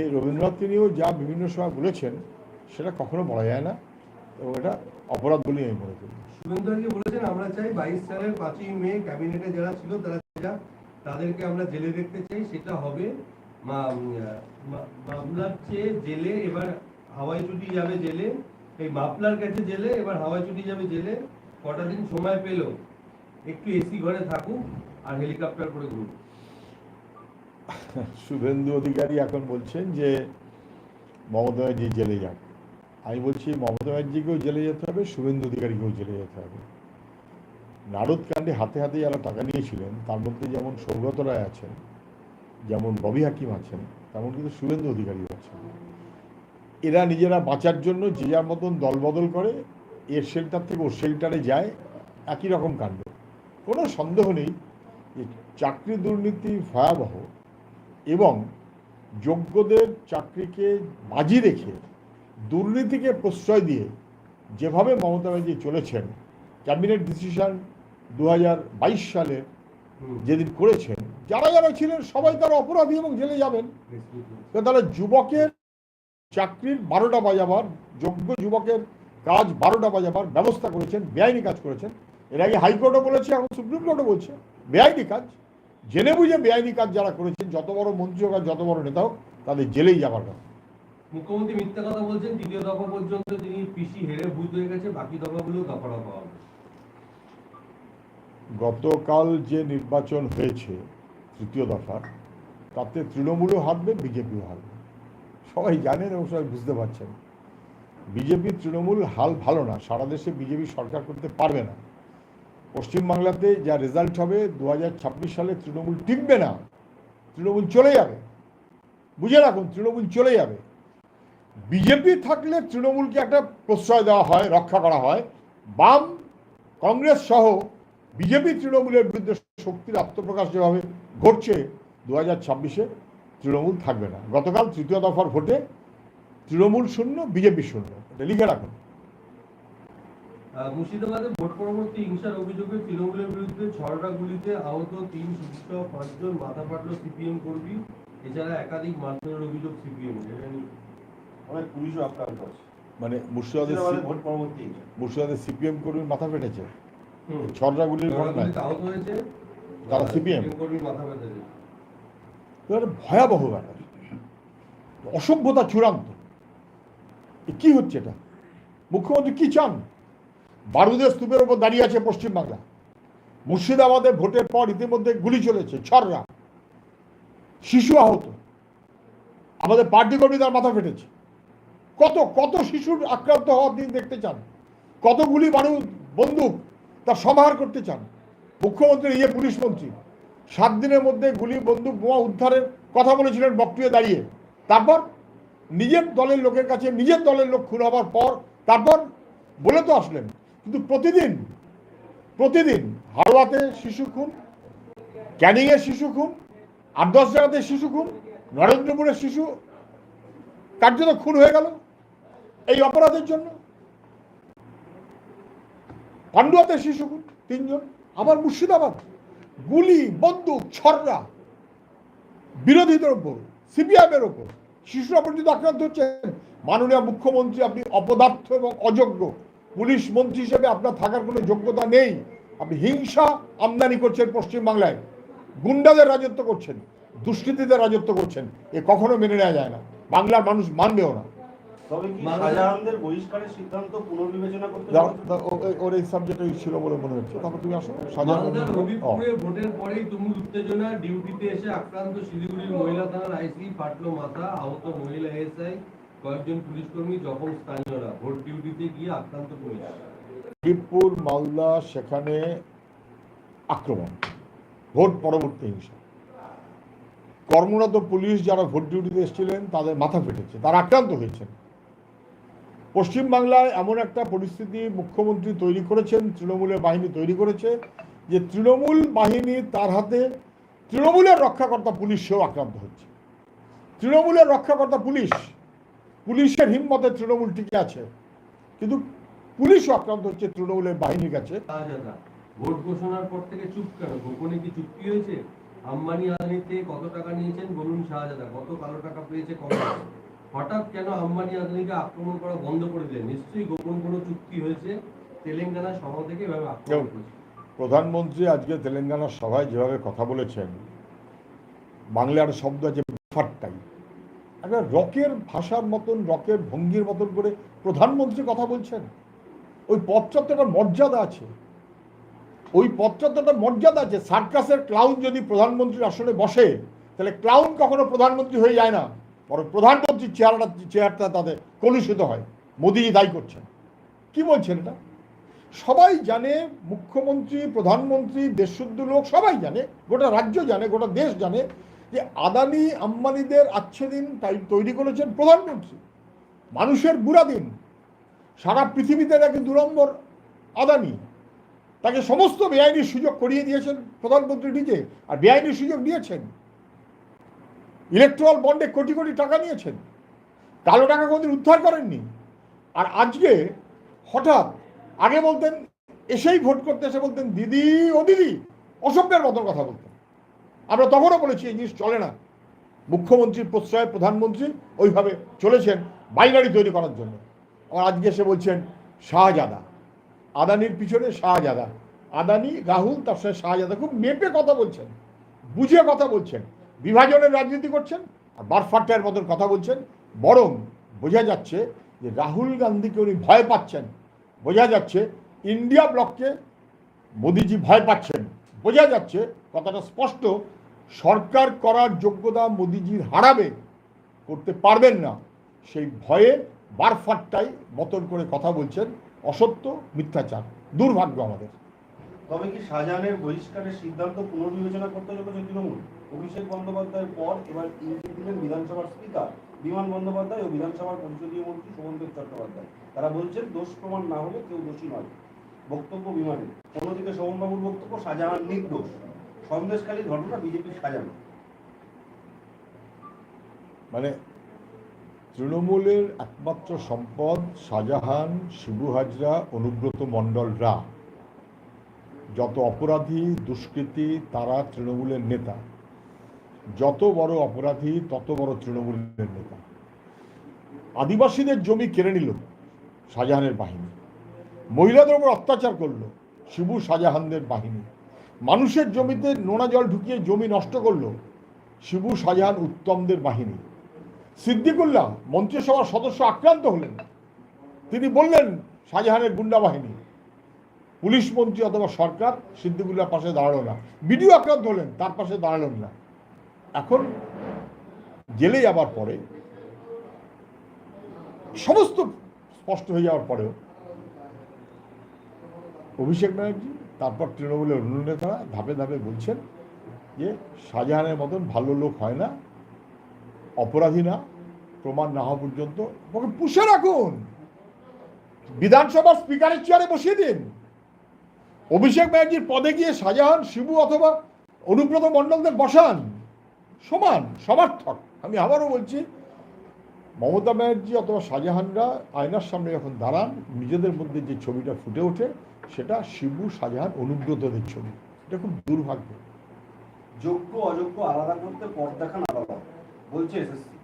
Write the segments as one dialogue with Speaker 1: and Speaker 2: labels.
Speaker 1: এই রবীন্দ্রনাথকে নিয়েও যা বিভিন্ন সময় বলেছেন, সেটা কখনো বলা যায় না এবং এটা অপরাধ বলেই আমি মনে করি।
Speaker 2: শুভেন্দু বলেছেন, আমরা চাই বাইশ সালের পাঁচই মে ক্যাবিনেটে যারা ছিল তারা তাদেরকে আমরা জেলে দেখতে চাই, সেটা হবে মামলার চেয়ে জেলে, এবার হাওয়াই ছুটি যাবে জেলে, এই মাপলার কাছে জেলে, এবার হাওয়াই ছুটি যাবে জেলে, কটা দিন সময় পেল, একটু এসি ঘরে থাকুক আর হেলিকপ্টার করে ঘুরুক।
Speaker 1: শুভেন্দু অধিকারী এখন বলছেন যে মমতা ব্যানার্জি জেলে যাক। আমি বলছি মমতা ব্যানার্জিকেও জেলে যেতে হবে, শুভেন্দু অধিকারীকেও জেলে যেতে হবে। নারদ কাণ্ডে হাতে হাতে যারা টাকা নিয়েছিলেন, তার মধ্যে যেমন সৌগত রায় আছেন, যেমন ববি হাকিম আছেন, তেমন কিন্তু শুভেন্দু অধিকারীও আছেন। এরা নিজেরা বাঁচার জন্য যে যার মতন দলবদল করে, এর শেল্টার থেকে ওর শেল্টারে যায়, একই রকম কাণ্ড। কোনো সন্দেহ নেই যে চাকরি দুর্নীতি ভয়াবহ এবং যোগ্যদের চাকরিকে বাজি রেখে দুর্নীতিকে প্রশ্রয় দিয়ে যেভাবে মমতা ব্যানার্জি চলেছেন ক্যাবিনেট ডিসিশন দু হাজার
Speaker 2: বাইশ সালে
Speaker 1: যেদিন করেছেন যারা যারা ছিলেন সবাই তারা অপরাধী এবং জেলে যাবেন। তো তাহলে যুবকের চাকরির বারোটা বাজাবার যোগ্য যুবকের কাজ বারোটা বাজাবার ব্যবস্থা করেছেন বেআইনি কাজ করেছেন। এর আগে হাইকোর্টও বলেছে এখন সুপ্রিম কোর্টও বলছে বেআইনি কাজ। জেনে বুঝে বেআইনি কাজ যারা করেছেন যত বড় মন্ত্রী হোক আর যত বড় নেতা হোক তাদের জেলেই যাবার কথা।
Speaker 2: মুখ্যমন্ত্রী মিথ্যা কথা বলছেন দ্বিতীয় দফা পর্যন্ত তিনি পিসি হেরে ভূত হয়ে গেছে বাকি দফাগুলো দফা দফা হবে।
Speaker 1: গতকাল যে নির্বাচন হয়েছে তৃতীয় দফার তাতে তৃণমূলও হারবে বিজেপিও হারবে। সবাই জানেন এবং সবাই বুঝতে পারছেন। বিজেপি তৃণমূল হাল ভালো না সারা দেশে বিজেপি সরকার করতে পারবে না। পশ্চিমবাংলাতে যা রেজাল্ট হবে দু হাজার ছাব্বিশ সালে তৃণমূল টিকবে না, তৃণমূল চলে যাবে। বুঝে রাখুন, তৃণমূল চলে যাবে। বিজেপি থাকলে তৃণমূলকে একটা প্রশ্রয় দেওয়া হয়, রক্ষা করা হয়। বাম, কংগ্রেস সহ বিজেপি তৃণমূলের বিরুদ্ধে শক্তির আত্মপ্রকাশ যেভাবে ঘটছে দু হাজার ছাব্বিশে, তৃণমূল থাকবে না। গতকাল তৃতীয় দফার ভোটে তৃণমূল শূন্য বিজেপি শূন্য। এটা লিখে রাখুন।
Speaker 2: মুর্শিদাবাদে ভোট পরবর্তী হিংসার অভিযোগে তৃণমূলের বিরুদ্ধে ছড়া গুলিতে আহত তিন সুস্থ পাঁচজন মাথা ফাটল সিপিএম কর্মী এছাড়া একাধিক মারধরের অভিযোগ সিপিএম
Speaker 3: অনেক পুলিশও আক্রান্ত আছে।
Speaker 1: মানে মুর্শিদাবাদের
Speaker 3: ভোট পরবর্তী
Speaker 1: মুর্শিদাবাদের সিপিএম কর্মীর মাথা ফেটেছে। ছড়রাগুলির ঘটনায়।
Speaker 2: আহত হয়েছে।
Speaker 1: তারা?
Speaker 2: কর্মীর মাথা ফেটেছে।
Speaker 1: ভয়াবহ ব্যাপার। অসভ্যতা চূড়ান্ত। কি হচ্ছে এটা? মুখ্যমন্ত্রী কি চান? বারুদের স্তূপের ওপর দাঁড়িয়ে আছে পশ্চিমবাংলা মুর্শিদাবাদে ভোটের পর ইতিমধ্যে গুলি চলেছে, ছররা। শিশু আহত। আমাদের পার্টি কর্মী তার মাথা ফেটেছে। কত কত শিশুর আক্রান্ত হওয়ার দিন দেখতে চান? কত গুলি বারুদ বন্দুক তার সমাহার করতে চান? মুখ্যমন্ত্রী ইয়ে পুলিশ মন্ত্রী, সাত দিনের মধ্যে গুলি, বন্দুক, বোমা উদ্ধারের কথা বলেছিলেন বক্তৃতা দাঁড়িয়ে। তারপর নিজের দলের লোকের কাছে, নিজের দলের লোক খুন হবার পর তারপর বলে তো আসলেন কিন্তু প্রতিদিন প্রতিদিন হাওড়াতে শিশু খুন ক্যানিংয়ের শিশু খুন, আট দশ জায়গাতে শিশু খুন নরেন্দ্রপুরের শিশু কার্যত খুন হয়ে গেল এই অপরাধের জন্য। পান্ডুয়াতে শিশু খুন তিনজন, আবার মুর্শিদাবাদ। গুলি, বন্দুক, ছররা, বিরোধীদের ওপর, সিপিআইএমের ওপর। শিশুরা পর্যন্ত আক্রান্ত হচ্ছেন। মাননীয় মুখ্যমন্ত্রী আপনি অপদার্থ এবং অযোগ্য। পুলিশ মন্ত্রী হিসেবে আপনার থাকার কোনো যোগ্যতা নেই। আপনি হিংসা আমদানি করছেন পশ্চিমবাংলায়। গুন্ডাদের রাজত্ব করছেন দুষ্কৃতীদের রাজত্ব করছেন। এ কখনো মেনে নেওয়া যায় না। বাংলার মানুষ মানবেও না। ওর এই ছিল বলে মনে হচ্ছে। তুমি আসো।
Speaker 2: ভোটের পরেই তুমুল উত্তেজনা ডিউটিতে এসে আক্রান্ত শিলিগুড়ির মহিলা থানার আইসি ফাটলো মাথা আহত মহিলা এসআই কয়েকজন পুলিশ কর্মী জখম স্থানীয়রা ভোট ডিউটিতে গিয়ে আক্রান্ত পুলিশ
Speaker 1: শিবপুর মালদা, সেখানে আক্রমণ, ভোট পরবর্তী হিংসা। কর্মরত পুলিশ যারা ভোট ডিউটিতে এসেছিলেন, তাদের মাথা ফেটেছে, তারা আক্রান্ত হয়েছেন। পশ্চিমবাংলায় এমন একটা পরিস্থিতি মুখ্যমন্ত্রী তৈরি করেছেন, তৃণমূলের বাহিনী তৈরি করেছে, যে তৃণমূল বাহিনী তার হাতে তৃণমূলের রক্ষাকর্তা পুলিশ সেও আক্রান্ত হচ্ছে। তৃণমূলের রক্ষাকর্তা পুলিশ পুলিশের হিম্মতে তৃণমূল টিকে আছে। কিন্তু পুলিশও আক্রান্ত হচ্ছে তৃণমূলের বাহিনীর কাছে
Speaker 2: ভোট ঘোষণার পর থেকে চুপ কেন? গোপনে কি চুক্তি হয়েছে? আম্বানি আদানিতে কত টাকা নিয়েছেন বলুন শাহজাদা? কত কালো টাকা পেয়েছে কত? হঠাৎ কেন আম্বানি আদানিকে আক্রমণ করা বন্ধ করে দিলেন? নিশ্চয়ই গোপন কোনো চুক্তি হয়েছে? তেলেঙ্গানা শহর থেকে এভাবে আক্রমণ
Speaker 1: প্রধানমন্ত্রী আজকে তেলেঙ্গানার সভায় যেভাবে কথা বলেছেন বাংলার শব্দ আছে ফাট্টাই একটা রকের ভাষার মতন, রকের ভঙ্গির মতন করে প্রধানমন্ত্রী কথা বলছেন। ওই পদটার তো একটা মর্যাদা আছে। ওই পদটার তো একটা মর্যাদা আছে। সার্কাসের ক্লাউন যদি প্রধানমন্ত্রীর আসনে বসে, তাহলে ক্লাউন কখনো প্রধানমন্ত্রী হয়ে যায় না। বরং প্রধানমন্ত্রীর চেহারাটা চেয়ারটা তাদের কলুষিত হয়। মোদিজি দায়ী করছেন। কি বলছেন এটা? সবাই জানে মুখ্যমন্ত্রী, প্রধানমন্ত্রী দেশশুদ্ধ লোক সবাই জানে, গোটা রাজ্য জানে, গোটা দেশ জানে যে আদানি আম্বানিদের আচ্ছে দিন তাই তৈরি করেছেন প্রধানমন্ত্রী। মানুষের বুড়া দিন। সারা পৃথিবীতে নাকি দু নম্বর আদানি। তাকে সমস্ত বেআইনি সুযোগ করিয়ে দিয়েছেন প্রধানমন্ত্রী নিজে, আর বেআইনি সুযোগ দিয়েছেন ইলেকট্রাল বন্ডে কোটি কোটি টাকা নিয়েছেন। কালো টাকা কোনোদিন উদ্ধার করেননি। আর আজকে হঠাৎ আগে বলতেন, এসেই ভোট করতে এসে বলতেন, দিদি ও দিদি, অসভ্যের মতন কথা বলতেন আমরা তখনও বলেছি এই জিনিস চলে না। মুখ্যমন্ত্রীর প্রশ্রয়ে প্রধানমন্ত্রী ওইভাবে চলেছেন বাইনারি তৈরি করার জন্য। আর আজকে এসে বলছেন শাহজাদা। আদানির পিছনে শাহজাদা। আদানি, রাহুল, তার সঙ্গে শাহজাদা খুব মেপে কথা বলছেন, বুঝে কথা বলছেন, বিভাজনের রাজনীতি করছেন, আর বারফাট্টার মতন কথা বলছেন। বরং বোঝা যাচ্ছে যে রাহুল গান্ধীকে উনি ভয় পাচ্ছেন। বোঝা যাচ্ছে ইন্ডিয়া ব্লককে মোদিজি ভয় পাচ্ছেন। বোঝা যাচ্ছে কথাটা স্পষ্ট, সরকার করার যোগ্যতা মোদিজির হারাবে, করতে পারবেন না। সেই ভয়ে বারফাট্টাই মতন করে কথা বলছেন অসত্য মিথ্যাচার, দুর্ভাগ্য আমাদের।
Speaker 3: তবে কি শাহজাহানের বহিষ্কারের সিদ্ধান্ত পুনর্বিবেচনা করতে চলেছে তৃণমূল? অভিষেক বন্দ্যোপাধ্যায়ের পর এবার ইঙ্গিত দিলেন বিধানসভার স্পিকার। বিমান বন্দ্যোপাধ্যায় ও বিধানসভার পরিষদীয় মন্ত্রী শোভনদেব চট্টোপাধ্যায়। তারা বলছেন, দোষ প্রমাণ না হলে কেউ দোষী নয়। বক্তব্য বিমানে অন্যদিকে শোভনবাবুর বক্তব্য, শাহজাহান নির্দোষ। সন্দেশখালী ঘটনা বিজেপির সাজানো।
Speaker 1: মানে তৃণমূলের একমাত্র সম্পদ শাহজাহান শিবু হাজরা, অনুব্রত মণ্ডলরা যত অপরাধী, দুষ্কৃতী, তারা তৃণমূলের নেতা। যত বড় অপরাধী, তত বড় তৃণমূলের নেতা। আদিবাসীদের জমি কেড়ে নিল শাহজাহানের বাহিনী। মহিলাদের উপর অত্যাচার করল শিবু শাহজাহানদের বাহিনী। মানুষের জমিতে নোনা জল ঢুকিয়ে জমি নষ্ট করল শিবু শাহজাহান উত্তমদের বাহিনী। সিদ্দিকুল্লাহ মন্ত্রিসভার সদস্য আক্রান্ত হলেন। তিনি বললেন, শাহজাহানের গুন্ডা বাহিনী, পুলিশ মন্ত্রী অথবা সরকার সিদ্দিকুল্লাহর পাশে দাঁড়াল না। বিডিও আক্রান্ত হলেন, তার পাশে দাঁড়ালেন না। এখন জেলে যাবার পরে সমস্ত স্পষ্ট হয়ে যাওয়ার পরেও অভিষেক ব্যানার্জি, তারপর তৃণমূলের অন্য নেতারা ধাপে ধাপে বলছেন যে শাহজাহানের মতন ভালো লোক হয় না, অপরাধী না, প্রমাণ না হওয়া পর্যন্ত ওকে পুষে রাখুন। বিধানসভার স্পিকারের চেয়ারে বসিয়ে দিন। অভিষেক ব্যানার্জির পদে গিয়ে শাহজাহান, শিবু অথবা অনুব্রত মণ্ডলদের বসান। সমান, সমার্থক। আমি আবারও বলছি মমতা ব্যানার্জি অথবা শাহজাহানরা আয়নার সামনে যখন দাঁড়ান নিজেদের মধ্যে যে ছবিটা ফুটে ওঠে সেটা শিবু শাহজাহান অনুব্রতদের ছবি। এটা খুব দুর্ভাগ্য।
Speaker 3: যোগ্য অযোগ্য আলাদা করতে পথ দেখান আলাদা। বলছে এসএসসি।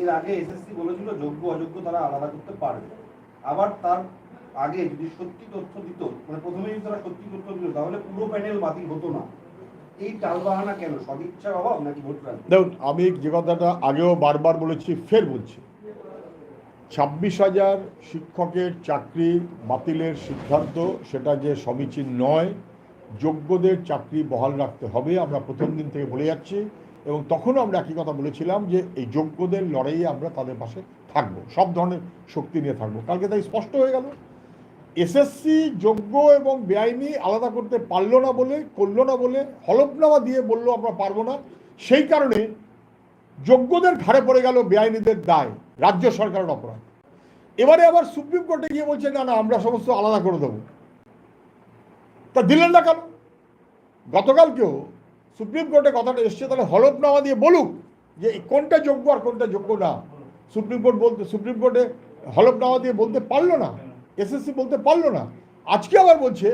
Speaker 3: এর আগে এসএসসি বলেছিল যোগ্য অযোগ্য তারা আলাদা করতে পারবে। আবার তার আগে যদি সত্যি তথ্য দিত মানে প্রথমে যদি তারা সত্যি তথ্য দিত তাহলে পুরো প্যানেল বাতিল হতো না। এই টালবাহানা কেন? সদিচ্ছার অভাব নাকি ভোট
Speaker 1: দেখুন আমি যে কথাটা আগেও বারবার বলেছি ফের বলছি। ছাব্বিশ হাজার শিক্ষকের চাকরি বাতিলের সিদ্ধান্ত, সেটা যে সমীচীন নয়, যোগ্যদের চাকরি বহাল রাখতে হবে, আমরা প্রথম দিন থেকে বলে যাচ্ছি। এবং তখনও আমরা একই কথা বলেছিলাম যে এই যোগ্যদের লড়াইয়ে আমরা তাদের পাশে থাকব, সব ধরনের শক্তি নিয়ে থাকব। কালকে তাই স্পষ্ট হয়ে গেল। এসএসসি যোগ্য এবং বেআইনি আলাদা করতে পারল না বলে, করল না বলে, হলফনামা দিয়ে বলল আমরা পারব না। সেই কারণে যোগ্যদের ঘাড়ে পড়ে গেল বেআইনিদের দায়, রাজ্য সরকারের অপরাধ। এবারে আবার সুপ্রিম কোর্টে গিয়ে বলছে, না না, আমরা সমস্ত আলাদা করে দেবো। তা দিলেন না কেন? গতকালকেও সুপ্রিম কোর্টে কথাটা এসছে, তাহলে হলফনামা দিয়ে বলুক যে কোনটা যোগ্য আর কোনটা যোগ্য না। সুপ্রিম কোর্ট বলতে, সুপ্রিম কোর্টে হলফনামা দিয়ে বলতে পারল না, এসএসসি বলতে পারল না। আজকে আবার বলছে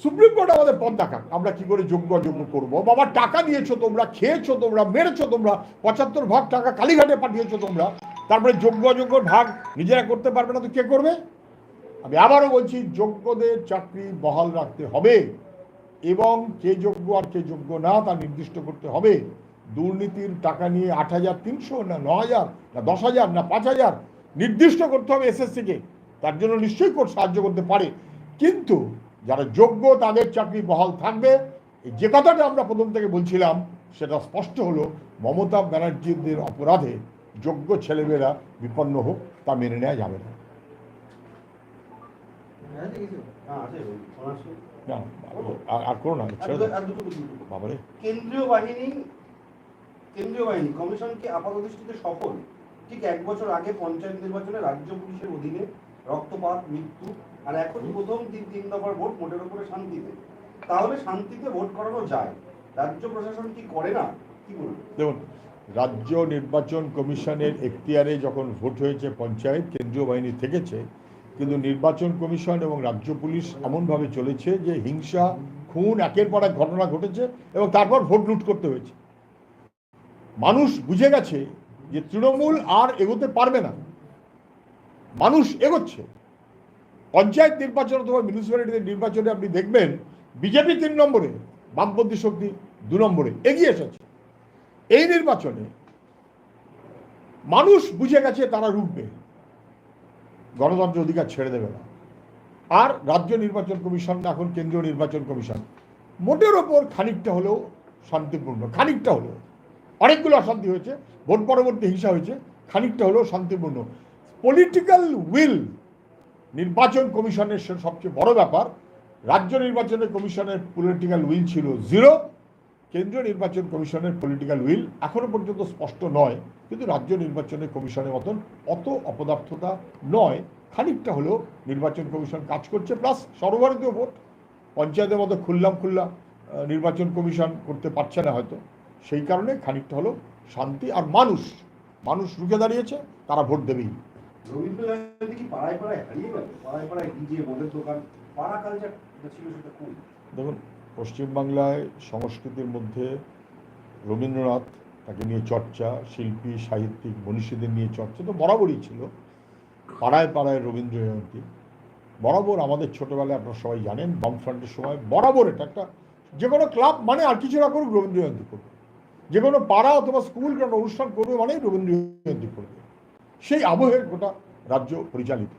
Speaker 1: সুপ্রিম কোর্ট আমাদের পথ দেখাক। আমরা কি করে যোগ্য অযোগ্য করব? বাবা, টাকা দিয়েছ তোমরা, খেয়েছো তোমরা, মেরেছো তোমরা, পঁচাত্তর ভাগ টাকা কালীঘাটে পাঠিয়েছো তোমরা। তারপরে যোগ্য অযোগ্য ভাগ নিজেরা করতে পারবে না, তো কে করবে? আমি আবারও বলছি, যোগ্যদের চাকরি বহাল রাখতে হবে। এবং কে যোগ্য আর কে যোগ্য না, তা নির্দিষ্ট করতে হবে। দুর্নীতির টাকা নিয়ে আট হাজার তিনশো না ন হাজার, না দশ হাজার, না পাঁচ হাজার নির্দিষ্ট করতে হবে এসএসসিকে। তার জন্য নিশ্চয়ই কোর্ট সাহায্য করতে পারে। কিন্তু যারা যোগ্য তাদের চাকরি বহাল থাকবে। যে কথাটা আমরা প্রথম থেকে বলছিলাম, সেটা স্পষ্ট হলো, মমতা ব্যানার্জিদের অপরাধে যোগ্য ছেলেমেয়েরা বিপন্ন হোক, তা মেনে নেওয়া যাবে না। আর- না
Speaker 3: কেন্দ্রীয় বাহিনী কেন্দ্রীয় বাহিনী কমিশন কি আপাতদৃষ্টিতে সফল। ঠিক এক বছর আগে পঞ্চায়েত নির্বাচনে রাজ্য পুলিশের অধীনে রক্তপাত, মৃত্যু আর এখন প্রথম তিন তিন দফার ভোট মোটের উপরে শান্তিতে। তাহলে শান্তিতে ভোট করানো যায়। রাজ্য প্রশাসন কি করে না? কি বলুন?
Speaker 1: দেখুন, রাজ্য নির্বাচন কমিশনের এখতিয়ারে যখন ভোট হয়েছে পঞ্চায়েত, কেন্দ্রীয় বাহিনী থেকেছে, কিন্তু নির্বাচন কমিশন এবং রাজ্য পুলিশ এমনভাবে চলেছে যে হিংসা, খুন একের পর এক ঘটনা ঘটেছে এবং তারপর ভোট লুট করতে হয়েছে। মানুষ বুঝে গেছে যে তৃণমূল আর এগোতে পারবে না। মানুষ এগোচ্ছে। পঞ্চায়েত নির্বাচন অথবা মিউনিসিপ্যালিটি নির্বাচনে আপনি দেখবেন, বিজেপি তিন নম্বরে, বামপন্থী শক্তি দু নম্বরে, এগিয়ে এসেছে। এই নির্বাচনে মানুষ বুঝে গেছে তারা রুখবে। গণতন্ত্র অধিকার ছেড়ে দেবে না। আর রাজ্য নির্বাচন কমিশন, এখন কেন্দ্রীয় নির্বাচন কমিশন, মোটের ওপর খানিকটা হলেও শান্তিপূর্ণ, খানিকটা হলেও। অনেকগুলো অশান্তি হয়েছে, ভোট পরবর্তী হিংসা হয়েছে, খানিকটা হলেও শান্তিপূর্ণ। পলিটিক্যাল উইল নির্বাচন কমিশনের সবচেয়ে বড় ব্যাপার রাজ্য নির্বাচনের কমিশনের পলিটিক্যাল উইল ছিল জিরো কেন্দ্রীয় নির্বাচন কমিশনের পলিটিক্যাল উইল এখনও পর্যন্ত স্পষ্ট নয় কিন্তু রাজ্য নির্বাচনের কমিশনের মতন অত অপদার্থতা নয় খানিকটা হলেও নির্বাচন কমিশন কাজ করছে প্লাস সর্বভারতীয় ভোট পঞ্চায়েতের মতো খুললাম খুল্লা আহ, নির্বাচন কমিশন করতে পারছে না হয়তো সেই কারণে খানিকটা হলো শান্তি আর মানুষ মানুষ রুখে দাঁড়িয়েছে তারা ভোট দেবেই। দেখুন, পশ্চিমবাংলায় সংস্কৃতির মধ্যে রবীন্দ্রনাথ তাকে নিয়ে চর্চা, শিল্পী, সাহিত্যিক, মনীষীদের নিয়ে চর্চা তো বরাবরই ছিল। পাড়ায় পাড়ায় রবীন্দ্র জয়ন্তী। বরাবর আমাদের ছোটোবেলায় আপনারা সবাই জানেন, বামফ্রন্টের সময় বরাবর এটা একটা যে কোনো ক্লাব মানে আর কিছু না করুক রবীন্দ্র জয়ন্তী করবে। যে কোনো পাড়া অথবা স্কুল কোনো অনুষ্ঠান করবে মানেই রবীন্দ্র জয়ন্তী করবে। সেই আবহে গোটা রাজ্য পরিচালিত।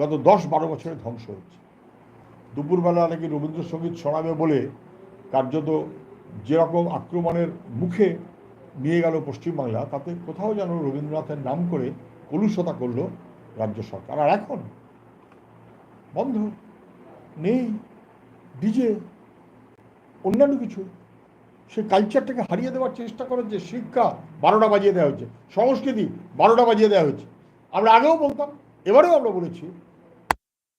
Speaker 1: গত দশ বারো বছরে ধ্বংস হচ্ছে। দুপুরবেলা নাকি রবীন্দ্রসঙ্গীত শোনাবে বলে কার্যত যেরকম আক্রমণের মুখে নিয়ে গেল পশ্চিমবাংলা, তাতে কোথাও যেন রবীন্দ্রনাথের নাম করে কলুষতা করল রাজ্য সরকার। আর এখন বন্ধ, নেই, ডিজে, অন্যান্য কিছু। সে কালচারটাকে হারিয়ে দেওয়ার চেষ্টা করে যে শিক্ষা বারোটা বাজিয়ে দেওয়া হচ্ছে সংস্কৃতি বারোটা বাজিয়ে দেওয়া হচ্ছে আমরা আগেও বলতাম, এবারেও আমরা বলেছি